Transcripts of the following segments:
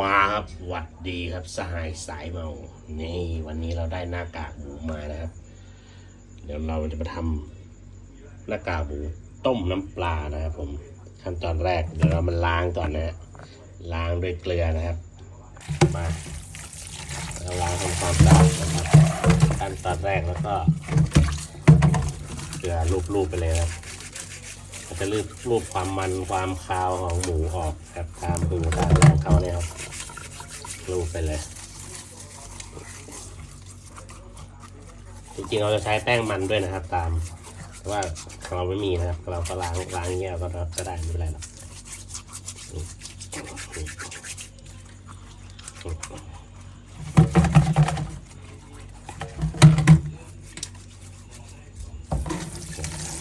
มาครับหวัดดีครับสหายสายเมานี่วันนี้เราได้หน้ากากหมูมานะครับ เดี๋ยวเราจะมาทำหน้ากากหมูต้มน้ำปลานะครับผมขั้นตอนแรกเดี๋ยวเรามาล้างก่อนนะฮะล้างด้วยเกลือนะครับมาเราล้างทำความสะอาดนะครับขั้นตอนแรกแล้วก็เกลือลูบๆไปเลยนะครับ จะรูปรูปความมันความคาวของหมูออกครับตามหูตามอะไรงเขาเนี่ยครับรูปไปเลย จริงๆเราจะใช้แป้งมันด้วยนะครับ ตามแต่ว่าของเราไม่มีนะครับ เราก็ล้างล้างอย่างเงี้ยก็ก็ได้ไม่เป็นไรหรอก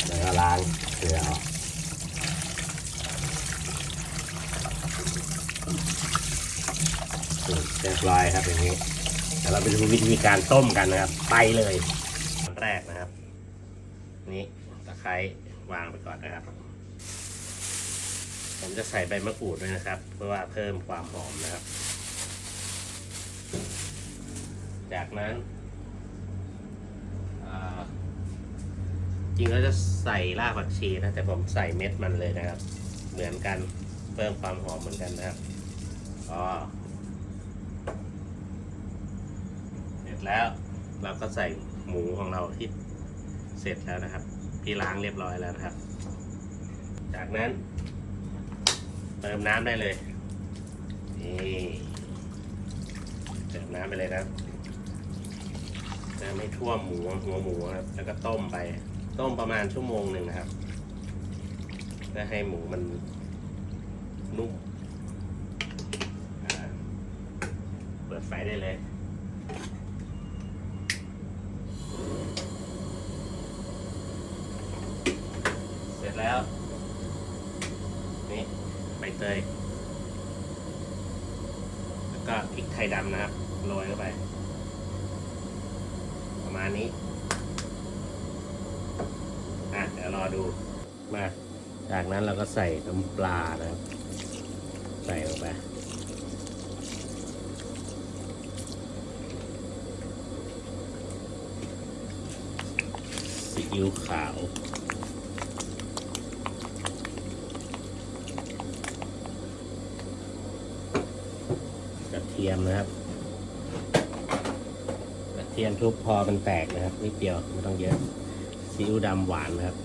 แล้วก็ล้างเกลือออก อืมเร้อยครับอย่างนี้เดี๋ยวเราไปดูวิธีการต้มกันนะครับ ไปเลยอันแรกนะครับ นี่ตะไคร้วางไปก่อนนะครับ ผมจะใส่ใบมะกรูดด้วยนะครับ เพื่อว่าเพิ่มความหอมนะครับ จากนั้นจริงเราจะใส่รากผักชีนะ แต่ผมใส่เม็ดมันเลยนะครับ เหมือนกันเพิ่มความหอมเหมือนกันนะครับอ๋อ เสร็จ แล้ว เราก็ใส่หมูของเราที่เสร็จแล้วนะครับ ที่ล้างเรียบร้อยแล้วนะครับ จากนั้น เติมน้ำได้เลยนี่เติมน้ำไปเลยนะครับเติมให้ท่วมหมูหัวหมูครับ แล้วก็ต้มไป ต้มประมาณชั่วโมงหนึ่งนะครับเพื่อให้หมูมันนุ่มเปิดไฟได้เลย เสร็จ แล้ว นี่ใบเตย แล้วก็พริกไทยดำนะครับ โรยเข้าไป ประมาณนี้ อะ เดี๋ยวรอดู มา จากนั้นเราก็ใส่น้ำปลานะครับ ใส่ลงไปซีอิ๊วขาว ระเทียมนะครับ กระเทียมทุบพอมันแตกนะครับนิดเดียวไม่ต้องเยอะซีอิ๊วดำหวานนะครับ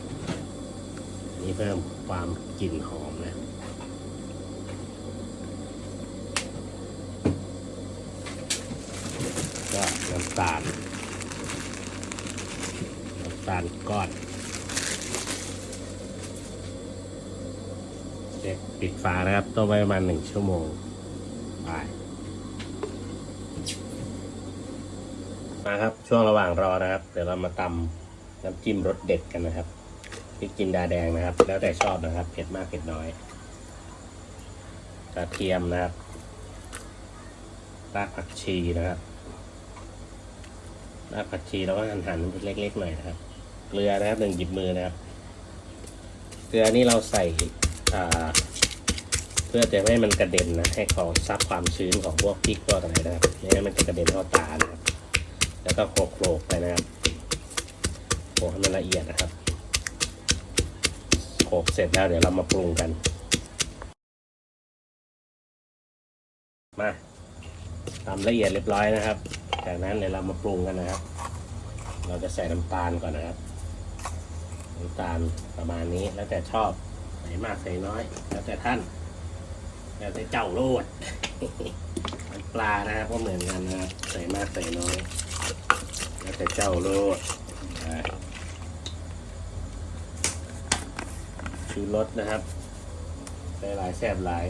นี่เพิ่มความกลิ่นหอมนะก็น้ำตาลน้ำตาลก้อนเด็กปิดฝานะครับต้มไว้ประมาณหนึ่งชั่วโมงไป มาครับช่วงระหว่างรอนะครับ เดี๋ยวเรามาตำน้ำจิ้มรสเด็ดกันนะครับพริกจินดาแดงนะครับ แล้วแต่ชอบนะครับ เผ็ดมากเผ็ดน้อยกระเทียมนะครับรากผักชีนะครับรากผักชีเราก็หั่นหั่นเล็กๆหน่อยนะครับ เกลือนะครับหนึ่งหยิบมือนะครับ เกลือนี่เราใส่อ่า เพื่อจะไม่ให้มันกระเด็นนะให้เขาซับความชื้นของพวกพริกพวกอะไรนะครับไม่งั้นมันจะกระเด็นเข้าตานะครับ แล้วก็โขลกๆไปนะครับโขลกให้มันละเอียดนะครับโขลกเสร็จแล้วเดี๋ยวเรามาปรุงกัน มาทำละเอียดเรียบร้อยนะครับ จากนั้นเดี๋ยวเรามาปรุงกันนะครับ เราจะใส่น้ำตาลก่อนนะครับน้ำตาลประมาณนี้แล้วแต่ชอบใส่มากใส่น้อย แล้วแต่ท่าน แล้วแต่เจ้าโลดปลานะครับก็เหมือนกันนะครับใส่มากใส่น้อยแล้วแต่เจ้าโลดชูรสนะครับใส่หลายแซ่บหลาย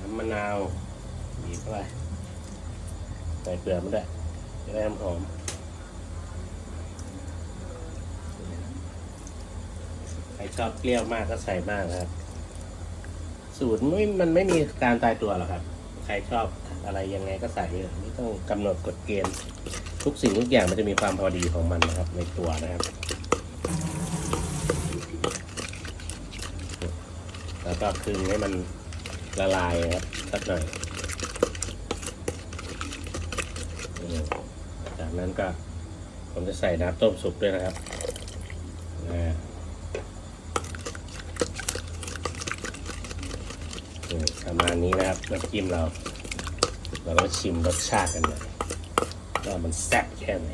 น้ำมะนาวบีบเข้าไปใส่เปลือกมันด้วยจะได้หอมใครชอบเปรี้ยวมากก็ใส่มากนะครับ สูตรไม่มันไม่มีการตายตัวหรอกครับ ใครชอบอะไรยังไงก็ใส่เลยไม่ต้องกำหนดกฎเกณฑ์ทุกสิ่งทุกอย่างมันจะมีความพอดีของมันนะครับ ในตัวนะครับ แล้วก็คลึงให้มันละลายนะครับสักหน่อยจากนั้นก็ผมจะใส่น้ำต้มสุกด้วยนะครับอ่าอืม ประมาณนี้นะครับน้ำจิ้มเรา เราก็ชิมรสชาติกันหน่อยว่ามันแซ่บแค่ไหน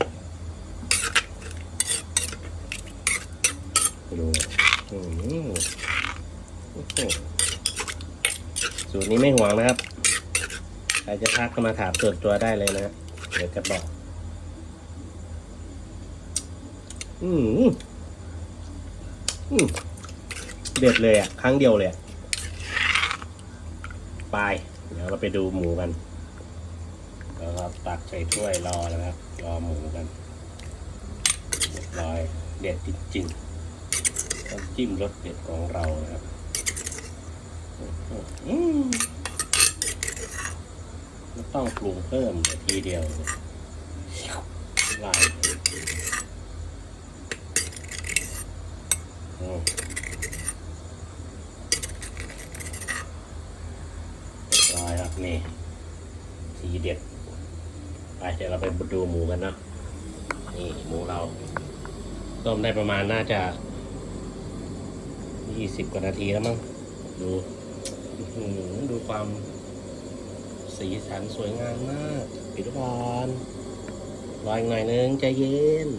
ดูสูตรนี้ไม่ห่วงนะครับ ใครจะทักก็มาถามส่วนตัวได้เลยนะเดี๋ยวจะบอก อืมอืมเด็ดเลยอะ ครั้งเดียวเลยอะ ไปเดี๋ยวเราไปดูหมูกันแล้วก็ตักใส่ถ้วยรอแล้วครับ รอหมูกันเรียบร้อยเด็ดจริงๆน้ำจิ้มรสเด็ดของเรานะครับมไม่ต้องปรุงเพิ่มทีเดียวเลยลายอืมเรียบร้อยครับ นี่ทีเด็ดไปเดี๋ยวเราไปดูหมูกันเนาะนี่หมูเราต้มได้ประมาณน่าจะยี่สิบกว่านาทีแล้วมั้งดูดูความสีสันสวยงามมากปิดก่อนรออีกหน่อยนึงใจเย็น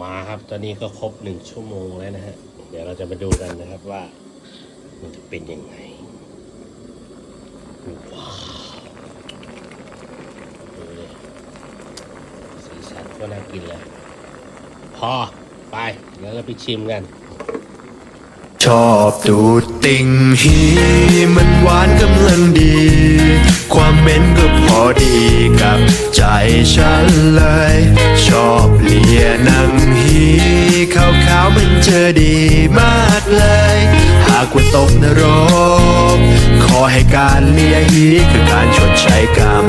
มาครับตอนนี้ก็ครบหนึ่งชั่วโมงแล้วนะฮะ เดี๋ยวเราจะมาดูกันนะครับว่า มันจะเป็นยังไง สีสันก็น่ากินเลย พอ ไป แล้วเราไปชิมกัน ชอบดูดติ่งฮีมันหวานกำลังดี ความเหม็นก็พอดีกับใจฉันเลย ชอบเลียหนังฮีขาวๆมันเจะดีมากเลย หากว่าตกนรก อให้การเลียฮีคือการชดใช้กรรม